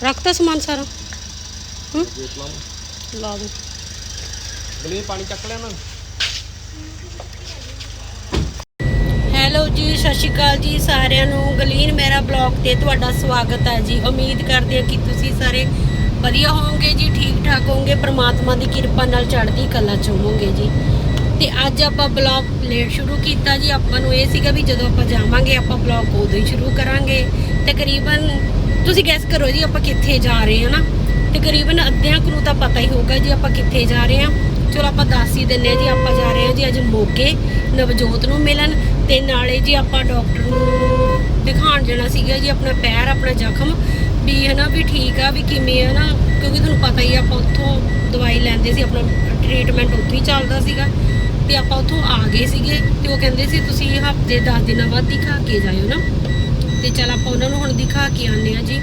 ਸਾਰਾ। ਹੂੰ? ਦੇਖ ਲਾ। ਲਾ ਦੋ। ਗਲੀ ਪਾਣੀ ਚੱਕ ਲਿਆ ਨਾ। ਹੈਲੋ ਜੀ ਸਤਿ ਸ਼੍ਰੀ ਅਕਾਲ ਜੀ ਸਾਰਿਆਂ ਨੂੰ। ਗਲੀਨ ਮੇਰਾ ਬਲੌਗ ਤੇ ਤੁਹਾਡਾ ਸਵਾਗਤ ਹੈ ਜੀ। ਉਮੀਦ ਕਰਦੇ ਹਾਂ ਕਿ ਤੁਸੀਂ ਸਾਰੇ ਵਧੀਆ ਹੋਵੋਗੇ ਜੀ ਠੀਕ ਠਾਕ ਹੋਵੋਗੇ। ਪ੍ਰਮਾਤਮਾ ਦੀ ਕਿਰਪਾ ਨਾਲ ਚੜ੍ਹਦੀ ਕਲਾ ਚ ਹੋਵੋਗੇ ਜੀ। ਤੇ ਅੱਜ ਆਪਾਂ ਬਲੌਗ ਲੇਟ ਸ਼ੁਰੂ ਕੀਤਾ ਜੀ। ਆਪਾਂ ਨੂੰ ਇਹ ਸੀਗਾ ਵੀ ਜਦੋਂ ਆਪਾਂ ਜਾਵਾਂਗੇ ਆਪਾਂ ਬਲੌਗ ਉਦੋਂ ਹੀ ਸ਼ੁਰੂ ਕਰਾਂਗੇ। ਤਕਰੀਬਨ ਤੁਸੀਂ ਗੈਸ ਕਰੋ ਜੀ ਆਪਾਂ ਕਿੱਥੇ ਜਾ ਰਹੇ ਹਾਂ ਨਾ। ਤਕਰੀਬਨ ਅੱਧਿਆਂ ਕੁ ਨੂੰ ਤਾਂ ਪਤਾ ਹੀ ਹੋਊਗਾ ਜੀ ਆਪਾਂ ਕਿੱਥੇ ਜਾ ਰਹੇ ਹਾਂ। ਚਲੋ ਆਪਾਂ ਦੱਸ ਹੀ ਦਿੰਨੇ ਹਾਂ ਜੀ ਆਪਾਂ ਜਾ ਰਹੇ ਹਾਂ ਜੀ ਅੱਜ ਮੋਗੇ ਨਵਜੋਤ ਨੂੰ ਮਿਲਣ ਤੇ ਨਾਲੇ ਜੀ ਆਪਾਂ ਡਾਕਟਰ ਨੂੰ ਦਿਖਾਉਣ ਜਾਣਾ ਸੀਗਾ ਜੀ ਆਪਣਾ ਪੈਰ, ਆਪਣਾ ਜ਼ਖਮ ਵੀ ਹਨਾ ਵੀ ਠੀਕ ਆ, ਵੀ ਕਿਵੇਂ ਆ ਨਾ, ਕਿਉਂਕਿ ਤੁਹਾਨੂੰ ਪਤਾ ਹੀ ਆਪਾਂ ਉੱਥੋਂ ਦਵਾਈ ਲੈਂਦੇ ਸੀ, ਆਪਣਾ ਟ੍ਰੀਟਮੈਂਟ ਉੱਥੋਂ ਹੀ ਚੱਲਦਾ ਸੀਗਾ ਤੇ ਆਪਾਂ ਉੱਥੋਂ ਆ ਗਏ ਸੀਗੇ ਤੇ ਉਹ ਕਹਿੰਦੇ ਸੀ ਤੁਸੀਂ ਹਫ਼ਤੇ 10 ਦਿਨਾਂ ਬਾਅਦ ਦਿਖਾ ਕੇ ਜਾਇਓ ਨਾ। ਤੇ ਚਲ ਆਪਾਂ ਉਹਨਾਂ ਨੂੰ ਹੁਣ ਦਿਖਾ ਕੇ ਆਉਂਦੇ ਆ ਜੀ।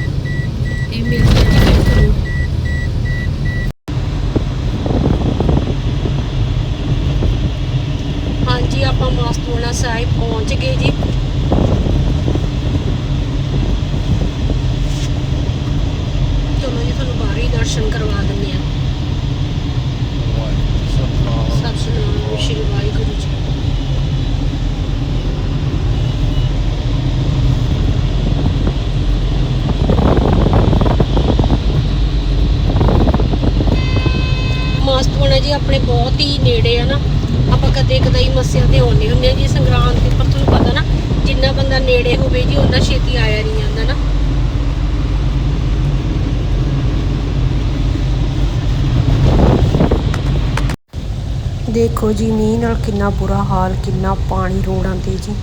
ਤੇ ਮਿਲਦੇ ਆ ਜੀ ਤੁਹਾਨੂੰ। ਹਾਂਜੀ, ਆਪਾਂ ਮਾਸਤੂਣਾ ਸਾਹਿਬ ਪਹੁੰਚ ਗਏ ਜੀ ਚਲੋ ਜੀ ਤੁਹਾਨੂੰ ਬਾਹਰ ਹੀ ਦਰਸ਼ਨ ਕਰਵਾ ਦਿੰਦੇ ਆ ਸਤਿ ਸ਼੍ਰੀ ਅਕਾਲ ਸ਼੍ਰੀ ਵਾਹਿਗੁਰੂ ਜੀ ਮਾਸਤੂਣਾ ਜੀ ਆਪਣੇ ਬਹੁਤ ਹੀ ਨੇੜੇ ਆ ਨਾ ਆਪਾਂ ਕਦੇ ਕਦਾਈ ਮੱਸਿਆ ਤੇ ਆਉਂਦੇ ਹੁੰਦੇ ਆ ਜੀ ਸੰਗਰਾਂਦ ਤੇ ਪਰ ਤੁਹਾਨੂੰ ਪਤਾ ਨਾ ਜਿੰਨਾ ਬੰਦਾ ਨੇੜੇ ਹੋਵੇ ਜੀ ਉਹਨਾਂ ਛੇਤੀ ਆਇਆ ਨਹੀਂ ਜਾਂਦਾ ਨਾ। ਦੇਖੋ ਜੀ ਮੀਂਹ ਨਾਲ ਕਿੰਨਾ ਬੁਰਾ ਹਾਲ ਕਿੰਨਾ ਪਾਣੀ ਰੋਡਾਂ ਤੇ ਜੀ।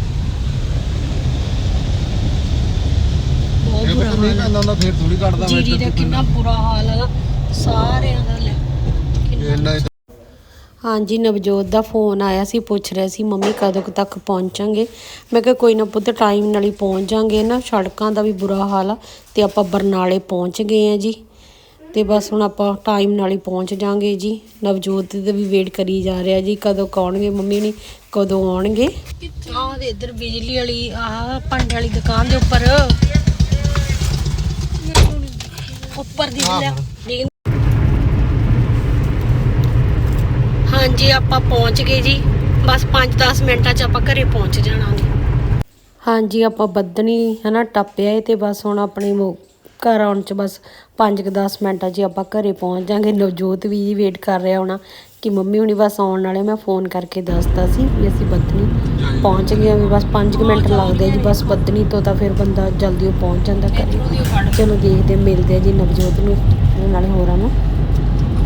ਬਹੁਤ ਬੁਰਾ ਹਾਲ ਕਹਿੰਦਾ ਹੁੰਦਾ ਫੇਰ ਥੋੜੀ ਕੱਢਦਾ ਆ। ਜੀਰੀ ਦਾ ਕਿੰਨਾ। ਬੁਰਾ ਹਾਲ ਨਾ ਸਾਰਿਆਂ ਦਾ ਲੈ। ਕਿੰਨਾ ਇੰਨਾ ਹੀ ਹਾਂਜੀ ਨਵਜੋਤ ਦਾ ਫੋਨ ਆਇਆ ਸੀ ਪੁੱਛ ਰਿਹਾ ਸੀ ਮੰਮੀ ਕਦੋਂ ਤੱਕ ਪਹੁੰਚਾਂਗੇ? ਮੈਂ ਕਿਹਾ ਕੋਈ ਨਾ ਪੁੱਤ ਟਾਈਮ ਨਾਲ ਹੀ ਪਹੁੰਚ ਜਾਾਂਗੇ ਨਾ ਸੜਕਾਂ ਦਾ ਵੀ ਬੁਰਾ ਹਾਲ ਆ ਤੇ ਆਪਾਂ ਬਰਨਾਲੇ ਪਹੁੰਚ ਗਏ ਆ ਜੀ। ਤੇ ਬਸ ਹੁਣ ਆਪਾਂ ਟਾਈਮ ਨਾਲ ਹੀ ਪਹੁੰਚ ਜਾਾਂਗੇ ਜੀ। ਨਵਜੋਤ ਦੇ ਵੀ ਵੇਟ ਕਰੀ ਜਾ ਰਿਹਾ ਜੀ ਕਦੋਂ ਆਉਣਗੇ ਮੰਮੀ ਨਹੀਂ ਕਦੋਂ ਆਉਣਗੇ? ਆਹ ਦੇ ਇੱਧਰ ਬਿਜਲੀ ਵਾਲੀ ਆਹ ਭਾਂਡੇ ਵਾਲੀ ਦੁਕਾਨ ਦੇ ਉੱਪਰ। ਉੱਪਰ ਦਿਖ ਲਿਆ ਹਾਂਜੀ ਆਪਾਂ ਪਹੁੰਚ ਗਏ ਜੀ। ਬਸ 5-10 ਮਿੰਟਾਂ 'ਚ ਆਪਾਂ ਘਰੇ ਪਹੁੰਚ ਜਾਣਾਂਗੇ। ਹਾਂਜੀ ਆਪਾਂ ਬੱਦਣੀ ਹਨਾ ਟੱਪਿਆ ਤੇ ਬਸ ਹੁਣ ਆਪਣੀ ਘਰ ਆਉਣ 'ਚ ਬਸ 5-10 ਮਿੰਟਾਂ 'ਚ ਆਪਾਂ ਘਰੇ ਪਹੁੰਚ ਜਾਾਂਗੇ। ਨਵਜੋਤ ਵੀ ਜੀ ਵੇਟ ਕਰ ਰਿਹਾ ਹੋਣਾ ਕਿ ਮੰਮੀ ਹੁਣੀ ਬਸ ਆਉਣ ਵਾਲੇ ਮੈਂ ਫੋਨ ਕਰਕੇ ਦੱਸਤਾ ਸੀ ਵੀ ਅਸੀਂ ਬੱਦਣੀ ਪਹੁੰਚ ਗਏ ਵੀ ਬਸ 5 ਮਿੰਟ ਲੱਗਦੇ ਜੀ। ਬਸ ਬੱਦਣੀ ਤੋਂ ਤਾਂ ਫਿਰ ਬੰਦਾ ਜਲਦੀ ਉਹ ਪਹੁੰਚ ਜਾਂਦਾ ਘਰੇ। ਚਲੋ ਦੇਖਦੇ ਮਿਲਦੇ ਆ ਜੀ ਨਵਜੋਤ ਨੂੰ ਨਾਲੇ ਹੋਰਾਂ ਨੂੰ।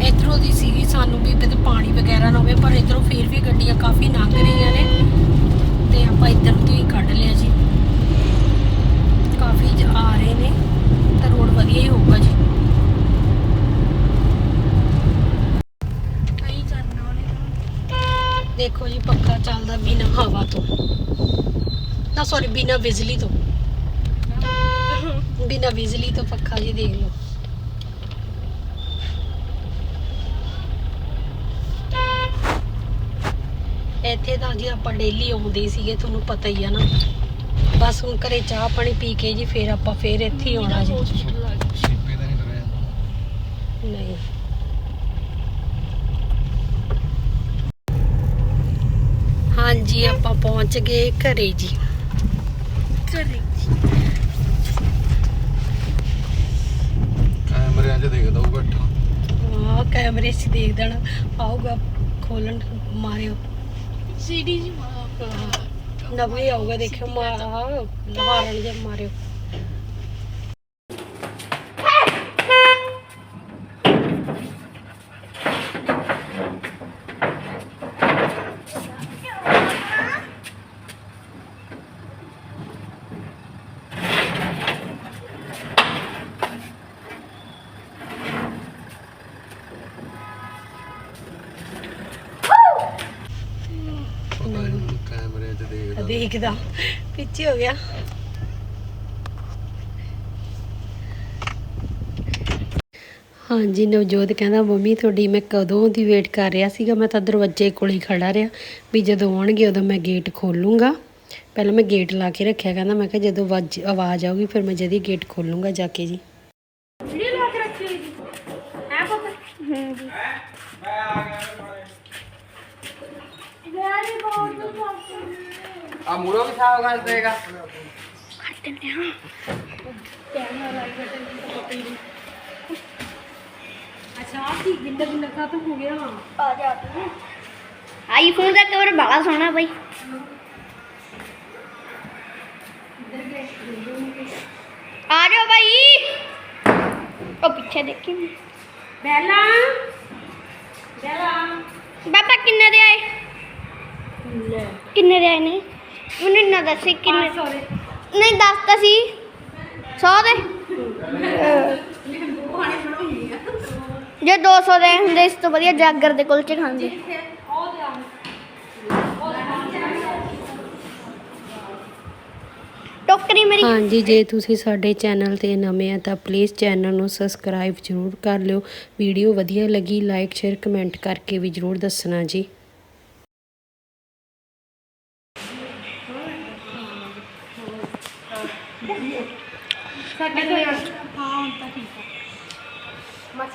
ਇਧਰੋਂ ਦੀ ਸਾਨੂੰ ਵੀ ਕਿਤੇ ਪਾਣੀ ਵਗੈਰਾ ਨਾ ਹੋਵੇ, ਪਰ ਇਧਰੋਂ ਫੇਰ ਵੀ ਗੱਡੀਆਂ ਕਾਫੀ ਲੰਘ ਰਹੀਆਂ ਨੇ। ਤੇ ਆਪਾਂ ਇੱਧਰ ਤੋਂ ਹੀ ਕੱਢ ਲਿਆ ਜੀ। ਕਾਫੀ ਆ ਰਹੇ ਨੇ, ਤਾਂ ਰੋਡ ਵਧੀਆ ਹੀ ਹੋਊਗਾ ਜੀ। ਦੇਖੋ ਜੀ, ਪੱਖਾ ਚੱਲਦਾ ਬਿਨਾਂ ਹਵਾ ਤੋਂ। ਨਾ ਸੌਰੀ ਬਿਨਾਂ ਬਿਜਲੀ ਤੋਂ। ਬਿਨਾਂ ਬਿਜਲੀ ਤੋਂ ਪੱਖਾ ਜੀ ਦੇਖ ਲਓ। ਇੱਥੇ ਤਾਂ ਜੀ ਆਪਾਂ ਡੇਲੀ ਆਉਂਦੇ ਹੀ ਸੀਗੇ ਤੁਹਾਨੂੰ ਪਤਾ ਹੀ ਆ ਨਾ। ਬਸ ਹੁਣ ਘਰੇ ਚਾਹ ਪਾਣੀ ਪੀ ਕੇ ਜੀ ਫੇਰ ਆਪਾਂ ਫੇਰ ਇੱਥੇ ਹੀ ਆਉਣਾ ਜੀ। ਸ਼ੀਪੇ ਦਾ ਨਹੀਂ ਕਰਿਆ। ਨਹੀਂ। ਹਾਂਜੀ ਆਪਾਂ ਪਹੁੰਚ ਗਏ ਘਰੇ ਜੀ। ਘਰੇ ਕੈਮਰਿਆਂ 'ਚ ਦੇਖਦਾ ਉਹ ਬੈਠਾ। ਵਾਹ ਕੈਮਰੇ 'ਚ ਦੇਖ ਦੇਣਾ। ਆਊਗਾ ਖੋਲਣ ਮਾਰਿਓ। ਸੀਡੀ ਜੀ ਨਵੇਂ ਆਊਗਾ ਦੇਖਿਓ ਮਾਰ ਲਹਾਰਨ ਜੇ ਮਾਰਿਓ ਪਤਾ ਨਹੀਂ ਕੈਮਰਿਆਂ 'ਚ ਦੇਖਦਾ। ਪਿੱਛੇ ਹੋ ਗਿਆ। ਹਾਂਜੀ, ਨਵਜੋਤ ਕਹਿੰਦਾ, ਮੰਮੀ, ਤੁਹਾਡੀ ਮੈਂ ਕਦੋਂ ਦੀ ਵੇਟ ਕਰ ਰਿਹਾ ਸੀਗਾ? ਮੈਂ ਤਾਂ ਦਰਵਾਜ਼ੇ ਕੋਲ ਹੀ ਖੜਾ ਰਿਹਾ। ਵੀ ਜਦੋਂ ਆਉਣਗੇ, ਉਦੋਂ ਮੈਂ ਗੇਟ ਖੋਲੂੰਗਾ। ਪਹਿਲਾਂ ਮੈਂ ਗੇਟ ਲਾ ਕੇ ਰੱਖਿਆ। ਕਹਿੰਦਾ, ਮੈਂ ਕਿਹਾ ਜਦੋਂ ਆਵਾਜ਼ ਆਵਾਜ਼ ਆਊਗੀ, ਫਿਰ ਮੈਂ ਜਦੀ ਗੇਟ ਖੋਲੂੰਗਾ ਜਾ ਕੇ ਜੀ। ਤੂੰ ਆਈਫੋਨ ਦਾ ਕਵਰ ਬੜਾ ਸੋਹਣਾ ਬਾਈ। ਆ ਜਾਓ ਬਾਈ। ਉਹ ਪਿੱਛੇ ਦੇਖੀ ਬੈਲਾ। ਬੈਲਾ। ਬਾਬਾ ਕਿੰਨੇ ਦੇ ਆਏ? ਕਿੰਨੇ ਦੇ ਆਏ ਨੇ? ਮੈਨੂੰ ਨਾ ਦੱਸੇ ਕਿੰਨੇ ਸੌਰੇ ਨਹੀਂ ਦੱਸ ਤਾਂ ਸੀ 100 ਦੇ। ਜੇ 200 ਦੇ ਹੁੰਦੇ ਇਸ ਤੋਂ ਵਧੀਆ ਜਾਗਰ ਦੇ ਕੁਲਚੇ ਖਾਂਦੇ। ਟੋਕਰੀ ਮੇਰੀ। ਹਾਂਜੀ ਜੇ ਤੁਸੀਂ ਸਾਡੇ ਚੈਨਲ ਤੇ ਨਵੇਂ ਆ ਤਾਂ ਪਲੀਜ਼ ਚੈਨਲ ਨੂੰ ਸਬਸਕ੍ਰਾਈਬ ਜ਼ਰੂਰ ਕਰ ਲਿਓ। ਵੀਡੀਓ ਵਧੀਆ ਲੱਗੀ ਲਾਈਕ ਸ਼ੇਅਰ ਕਮੈਂਟ ਕਰਕੇ ਵੀ ਜ਼ਰੂਰ ਦੱਸਣਾ ਜੀ।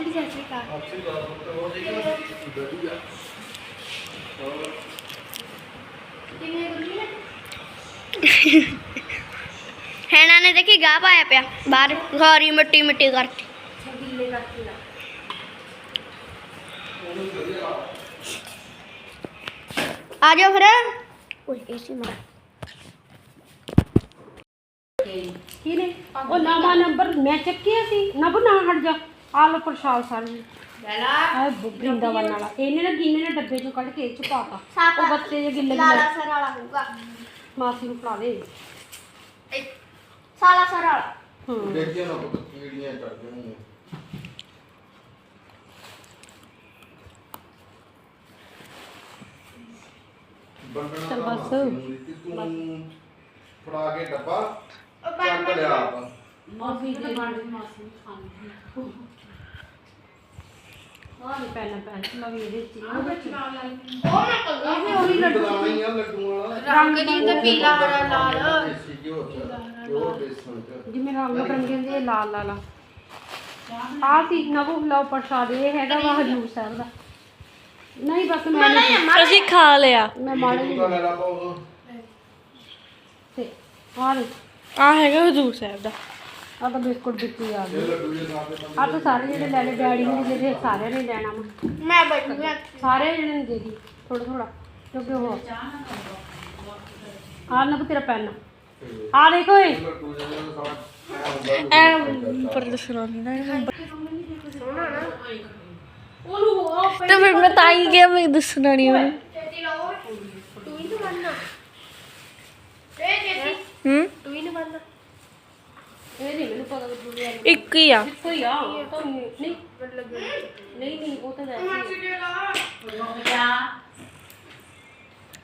ਚਾਚੀ ਕਾ ਹੈਣਾ ਨੇ ਦੇਖੀ ਗਾਹ ਪਾਇਆ ਪਿਆ ਬਾਹਰ ਸਾਰੀ ਮਿੱਟੀ ਮਿੱਟੀ ਕਰਤੀ ਆ ਜਾਓ ਫਿਰ। ਓਏ ਏਸੀ ਮਾਰ। ਕੀ ਨੇ? ਉਹ ਨਵਾਂ ਨੰਬਰ ਮੈਂ ਚੱਕਿਆ ਸੀ। ਨਬ ਨਾ ਹਟ ਜਾ। ਆ ਲੋ ਪ੍ਰਸ਼ਾਦ ਸਾਰੀ ਬੈਲਾ ਬ੍ਰਿੰਦਾਵਨ ਵਾਲਾ। ਇਹਨੇ ਨਾ ਗਿੰਨੇ ਨੇ ਡੱਬੇ ਚੋਂ ਕੱਢ ਕੇ ਇਹ ਚ ਪਾਤਾ ਉਹ ਬੱਤੇ ਜੇ ਗਿੱਲੇ ਲਾਲਾ ਸਰ ਵਾਲਾ ਹੋਊਗਾ। ਮਾਸੀ ਨੂੰ ਫੜਾ ਦੇ। ਸਾਲਾ ਸਰ ਵਾਲਾ। ਹੂੰ। ਦੇਖਿਆ ਨਾ ਕੀੜੀਆਂ ਨੇ ਬੰਨਣਾ ਚੱਲ ਬਸ। ਫੜਾ ਕੇ ਡੱਬਾ। ਚੱਕ ਲਿਆ ਆਪ। ਮਾਸੀ ਦੇ ਬਾਂਡੇ ਮਾਸੀ ਨੂੰ ਖਾਣੀ ਆਹ ਨਹੀਂ ਪੈਣਾ ਪੈਣਾ ਲਵੀ ਇਹਦੇ ਚ ਉਹ ਨਾ ਕੱਲਾ ਇਹ ਉਹੀ ਲੱਡੂ। ਹੀ ਆ ਲੱਡੂ ਵਾਲਾ ਰੰਗ ਨਹੀਂ ਤੇ ਪੀਲਾ ਹਰਾ ਲਾਲ। ਦੇਸੀ ਘਿਓ ਚ ਉਹ ਬੇਸਣ ਚ। ਜਿਵੇਂ ਰੰਗ ਬਰੰਗੇ ਦੇ ਲਾਲ ਲਾਲ ਆ। ਸੀ ਨਵੂ ਲਓ ਪ੍ਰਸ਼ਾਦ ਇਹ ਹੈਗਾ ਵਾ ਹਜੂਰ ਸਾਹਿਬ ਦਾ। ਨਹੀਂ ਬਸ ਮੈਂ ਅਸੀਂ ਖਾ ਲਿਆ। ਮੈਂ ਮਾੜੇ ਤੂੰ ਤੇ ਆ ਹੈਗਾ ਹਜ਼ੂਰ ਸਾਹਿਬ ਦਾ। ਆ ਤਾਂ ਬਿਸਕੁਟ ਦਿੱਤੀ ਆ ਗਈ। ਇਹ ਆ ਤਾਂ ਸਾਰੇ ਜਿਹੜੇ ਲੈ ਲੈ ਡੈਡੀ ਨੇ ਜਿਹੜੇ ਸਾਰਿਆਂ ਨੇ ਲੈਣਾ ਵਾ। ਮੈਂ ਬੈਠੂਗਾ ਸਾਰੇ ਜਿਹੜੇ ਨੇ ਦੇ ਦੀ ਥੋੜਾ ਥੋੜਾ ਕਿਉਂਕਿ ਉਹ ਆ ਨਾ ਤੇਰਾ ਪੈਨ। ਆ ਦੇਖੋ ਸਾਰਾ ਐ ਪਰ ਦੱਸਣਾ ਨਹੀਂ ਨਾ ਉਹਨੂੰ ਉਹ ਤੇ ਫਿਰ ਮੈਂ ਤਾਂ ਹੀ ਕਿਹਾ ਮੈਂ ਦੱਸਣਾ ਨਹੀਂ ਉਹਨੂੰ। ਹੀ ਤਾਂ ਬੰਨਣਾ ਏ ਛੇਤੀ ਹੂੰ ਤੂੰ ਹੀ ਨਹੀਂ ਬੰਨਣਾ ਇਹ ਨਹੀਂ ਮੈਨੂੰ ਪਤਾ ਲੱਗੂਗਾ ਇੱਕ ਹੀ ਆ। ਕੋਈ ਆ ਤਾਂ ਨਹੀਂ ਨਹੀਂ ਨਹੀਂ ਉਹ ਤਾਂ ਵੈਸੇ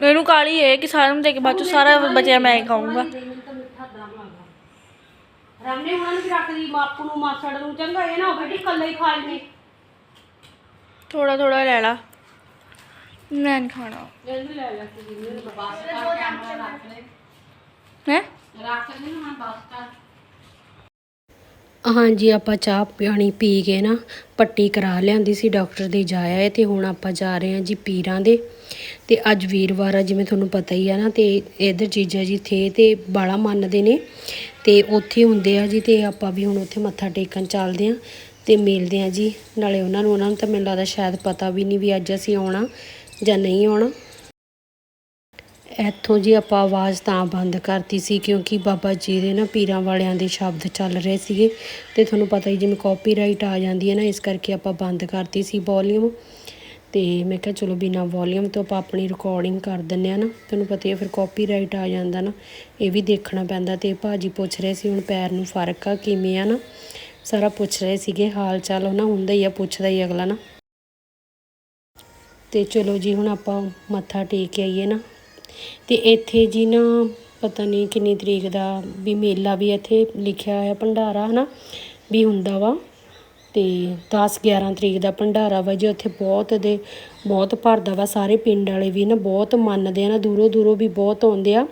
ਇਹਨੂੰ ਕਾਲੀ ਹੈ ਕਿ ਸਾਰਿਆਂ ਨੂੰ ਦੇ ਕੇ ਬਾਅਦ ਚੋਂ ਸਾਰਾ ਬਚਿਆ ਮੈਂ ਖਾਊਂਗਾ। ਰਾਮਨੇ ਉਹਨਾਂ ਨੂੰ ਵੀ ਰੱਖ ਦੀ ਮਾਪੂ ਨੂੰ ਮਾਸੜ ਨੂੰ ਚੰਗਾ ਇਹ ਨਾ ਹੋਵੇ ਕਿ ਇਕੱਲਾ ਹੀ ਖਾ ਲਈ ਥੋੜਾ ਥੋੜਾ ਲੈ ਲਾ। ਮੈਂ ਨਹੀਂ ਖਾਣਾ। ਇਹ ਵੀ ਲੈ ਲੈ ਕੇ ਜੀ ਹੈ? ਹਾਂਜੀ, ਆਪਾਂ ਚਾਹ ਪਾਣੀ ਪੀ ਕੇ ਨਾ ਪੱਟੀ ਕਰਾ ਲਿਆਂਦੀ ਸੀ, ਡਾਕਟਰ ਦੇ ਜਾਇਆ ਹੈ ਤੇ ਹੁਣ ਆਪਾਂ ਜਾ ਰਹੇ ਹਾਂ ਜੀ ਪੀਰਾਂ ਦੇ। ਤੇ ਅੱਜ ਵੀਰਵਾਰ ਆ, ਜਿਵੇਂ ਤੁਹਾਨੂੰ ਪਤਾ ਹੀ ਆ ਨਾ, ਤੇ ਇਧਰ ਜੀਜਾ ਜੀ ਥੇ ਤੇ ਬਾਲਾ ਮੰਨਦੇ ਨੇ। ਤੇ ਉੱਥੇ ਹੁੰਦੇ ਆ ਜੀ, ਤੇ ਆਪਾਂ ਵੀ ਹੁਣ ਉੱਥੇ ਮੱਥਾ ਟੇਕਣ ਚੱਲਦੇ ਆ ਤੇ ਮਿਲਦੇ ਆ ਜੀ। ਨਾਲੇ ਉਹਨਾਂ ਨੂੰ ਉਹਨਾਂ ਨੂੰ ਤਾਂ ਮੈਨੂੰ ਲੱਗਦਾ ਸ਼ਾਇਦ ਪਤਾ ਵੀ ਨਹੀਂ ਵੀ ਅੱਜ ਅਸੀਂ ਆਉਣਾ ਜਾਂ ਨਹੀਂ ਆਉਣਾ। ਇੱਥੋਂ ਜੀ ਆਪਾਂ ਆਵਾਜ਼ ਤਾਂ ਬੰਦ ਕਰਤੀ ਸੀ ਕਿਉਂਕਿ ਬਾਬਾ ਜੀ ਦੇ ਨਾ ਪੀਰਾਂ ਵਾਲਿਆਂ ਦੇ ਸ਼ਬਦ ਚੱਲ ਰਹੇ ਸੀਗੇ ਤੇ ਤੁਹਾਨੂੰ ਪਤਾ ਹੀ ਜਿਵੇਂ ਕਾਪੀਰਾਈਟ ਆ ਜਾਂਦੀ ਹੈ ਨਾ, ਇਸ ਕਰਕੇ ਆਪਾਂ ਬੰਦ ਕਰਤੀ ਸੀ ਵੋਲਿਊਮ ਤੇ ਮੈਂ ਕਿਹਾ ਚਲੋ ਬਿਨਾ ਵੋਲਿਊਮ ਤੋਂ ਆਪਾਂ ਆਪਣੀ ਰਿਕਾਰਡਿੰਗ ਕਰ ਦਿੰਨੇ ਆ ਨਾ, ਤੁਹਾਨੂੰ ਪਤਾ ਹੀ ਹੈ ਫਿਰ ਕਾਪੀਰਾਈਟ ਆ ਜਾਂਦਾ ਨਾ, ਇਹ ਵੀ ਦੇਖਣਾ ਪੈਂਦਾ ਤੇ ਭਾਜੀ ਪੁੱਛ ਰਹੇ ਸੀ ਹੁਣ ਪੈਰ ਨੂੰ ਫ਼ਰਕ ਆ ਕਿਵੇਂ ਆ ਨਾ, ਸਾਰਾ ਪੁੱਛ ਰਹੇ ਸੀਗੇ, ਹਾਲ ਚਾਲ ਨਾ ਹੁੰਦਾ ਹੀ ਆ, ਪੁੱਛਦਾ ਹੀ ਅਗਲਾ ਨਾ। ਤੇ ਚਲੋ ਜੀ ਹੁਣ ਆਪਾਂ ਮੱਥਾ ਟੇਕ ਕੇ ਆਈਏ ਨਾ। ਅਤੇ ਇੱਥੇ ਜੀ ਨਾ ਪਤਾ ਨਹੀਂ ਕਿੰਨੀ ਤਰੀਕ ਦਾ ਵੀ ਮੇਲਾ ਵੀ ਇੱਥੇ ਲਿਖਿਆ ਹੋਇਆ ਭੰਡਾਰਾ ਹੈ ਨਾ ਵੀ ਹੁੰਦਾ ਵਾ। ਤੇ 10 11 ਤਰੀਕ ਦਾ ਭੰਡਾਰਾ ਵਾ ਜੀ, ਉੱਥੇ ਬਹੁਤ ਦੇ ਬਹੁਤ ਭਰਦਾ ਵਾ, ਸਾਰੇ ਪਿੰਡ ਵਾਲੇ ਵੀ ਨਾ ਬਹੁਤ ਮੰਨਦੇ ਆ ਨਾ, ਦੂਰੋਂ ਦੂਰੋਂ ਵੀ ਬਹੁਤ ਆਉਂਦੇ ਆ।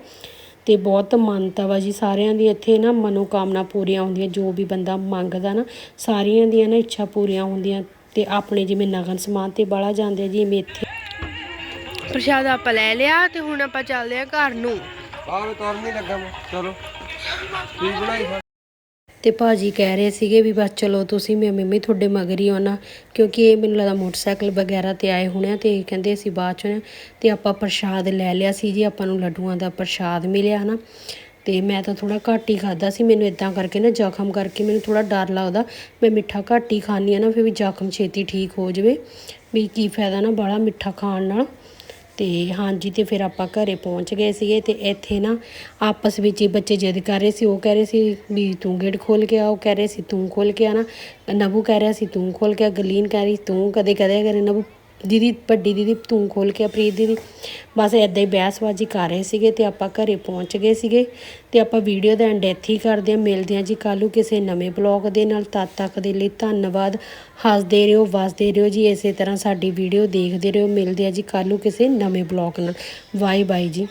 ਤੇ ਬਹੁਤ ਮੰਨਤਾ ਵਾ ਜੀ, ਸਾਰਿਆਂ ਦੀ ਇੱਥੇ ਨਾ ਮਨੋਕਾਮਨਾ ਪੂਰੀਆਂ ਹੁੰਦੀਆਂ, ਜੋ ਵੀ ਬੰਦਾ ਮੰਗਦਾ ਨਾ, ਸਾਰੀਆਂ ਦੀਆਂ ਨਾ ਇੱਛਾ ਪੂਰੀਆਂ ਹੁੰਦੀਆਂ। ਤੇ ਆਪਣੇ ਜਿਵੇਂ ਨਗਨ ਸਮਾਨ ਤੇ ਬਾਲਾ ਜਾਂਦੇ ਆ ਜੀ ਮੇਥੇ ਪ੍ਰਸ਼ਾਦ ਆਪਾਂ ਲੈ ਲਿਆ ਤੇ ਹੁਣ ਆਪਾਂ ਚੱਲਦੇ ਆ ਘਰ ਨੂੰ। ਆਹ ਤੁਰਨ ਨਹੀਂ ਲੱਗਾ ਮੈਂ ਚਲੋ ਕੀ ਬਣਾਈ? ਤੇ ਭਾਜੀ ਕਹਿ ਰਹੇ ਸੀਗੇ ਵੀ ਬਸ ਚਲੋ ਤੁਸੀਂ ਮੈਂ ਮੰਮੀ ਤੁਹਾਡੇ ਮਗਰ ਹੀ ਆਉਣਾ ਕਿਉਂਕਿ ਇਹ ਮੈਨੂੰ ਲੱਗਦਾ ਮੋਟਰਸਾਈਕਲ ਵਗੈਰਾ ਤੇ ਆਏ ਹੋਣੇ ਆ ਤੇ ਕਹਿੰਦੇ ਅਸੀਂ ਬਾਅਦ ਚ। ਤੇ ਆਪਾਂ ਪ੍ਰਸ਼ਾਦ ਲੈ ਲਿਆ ਸੀ ਜੀ ਆਪਾਂ ਨੂੰ ਲੱਡੂਆਂ ਦਾ ਪ੍ਰਸ਼ਾਦ ਮਿਲਿਆ ਹਨਾ। ਤੇ ਮੈਂ ਤਾਂ ਥੋੜਾ ਘੱਟ ਹੀ ਖਾਦਾ ਸੀ ਮੈਨੂੰ ਇਦਾਂ ਕਰਕੇ ਨਾ ਜ਼ਖਮ ਕਰਕੇ ਮੈਨੂੰ ਥੋੜਾ ਡਰ ਲੱਗਦਾ। ਮੈਂ ਮਿੱਠਾ ਘੱਟ ਹੀ ਖਾਂਦੀ ਆ ਨਾ ਫਿਰ ਵੀ ਜ਼ਖਮ ਛੇਤੀ ਠੀਕ ਹੋ ਜਾਵੇ। ਵੀ ਕੀ ਫਾਇਦਾ ਨਾ ਬੜਾ ਮਿੱਠਾ ਖਾਣ ਨਾਲ। ਤੇ ਹਾਂਜੀ, ਤੇ ਫਿਰ ਆਪਾਂ ਘਰੇ ਪਹੁੰਚ ਗਏ ਸੀਗੇ ਤੇ ਇੱਥੇ ਨਾ ਆਪਸ ਵਿੱਚ ਹੀ ਬੱਚੇ ਜਿੱਦ ਕਰ ਰਹੇ ਸੀ। ਉਹ ਕਹਿ ਰਹੇ ਸੀ ਵੀ ਤੂੰ ਗੇਟ ਖੋਲ ਕੇ ਆ, ਉਹ ਕਹਿ ਰਹੇ ਸੀ ਤੂੰ ਖੋਲ ਕੇ ਆ ਨਾ। ਨਬੂ ਕਹਿ ਰਿਹਾ ਸੀ ਤੂੰ ਖੋਲ ਕੇ ਆ ਗਲੀਨ ਕਹਿ ਰਹੀ ਤੂੰ ਕਦੇ ਕਦੇ ਕਰੇ ਨਬੂ ਦੀਦੀ, ਵੱਡੀ ਦੀਦੀ ਤੂੰ ਖੋਲ ਕੇ ਆ, ਪ੍ਰੀਤ ਦੀਦੀ। ਬਸ ਇਦਾਂ ਹੀ ਬਹਿਸਬਾਜ਼ੀ ਕਰ ਰਹੇ ਸੀਗੇ ਤੇ ਆਪਾਂ ਘਰੇ ਪਹੁੰਚ ਗਏ ਸੀਗੇ ਤੇ ਆਪਾਂ ਵੀਡੀਓ ਦਾ ਐਂਡ ਇੱਥੇ ਹੀ ਕਰਦੇ ਹਾਂ। ਮਿਲਦੇ ਹਾਂ ਜੀ ਕੱਲ੍ਹ ਨੂੰ ਕਿਸੇ ਨਵੇਂ ਬਲੌਗ ਦੇ ਨਾਲ। ਤਦ ਤੱਕ ਦੇ ਲਈ ਧੰਨਵਾਦ। ਹੱਸਦੇ ਰਹੋ, ਵਸਦੇ ਰਹੋ ਜੀ। ਇਸੇ ਤਰ੍ਹਾਂ ਸਾਡੀ ਵੀਡੀਓ ਦੇਖਦੇ ਰਹੋ। ਮਿਲਦੇ ਹਾਂ ਜੀ ਕੱਲ੍ਹ ਨੂੰ ਕਿਸੇ ਨਵੇਂ ਬਲੌਗ ਨਾਲ। ਬਾਏ ਬਾਏ ਜੀ।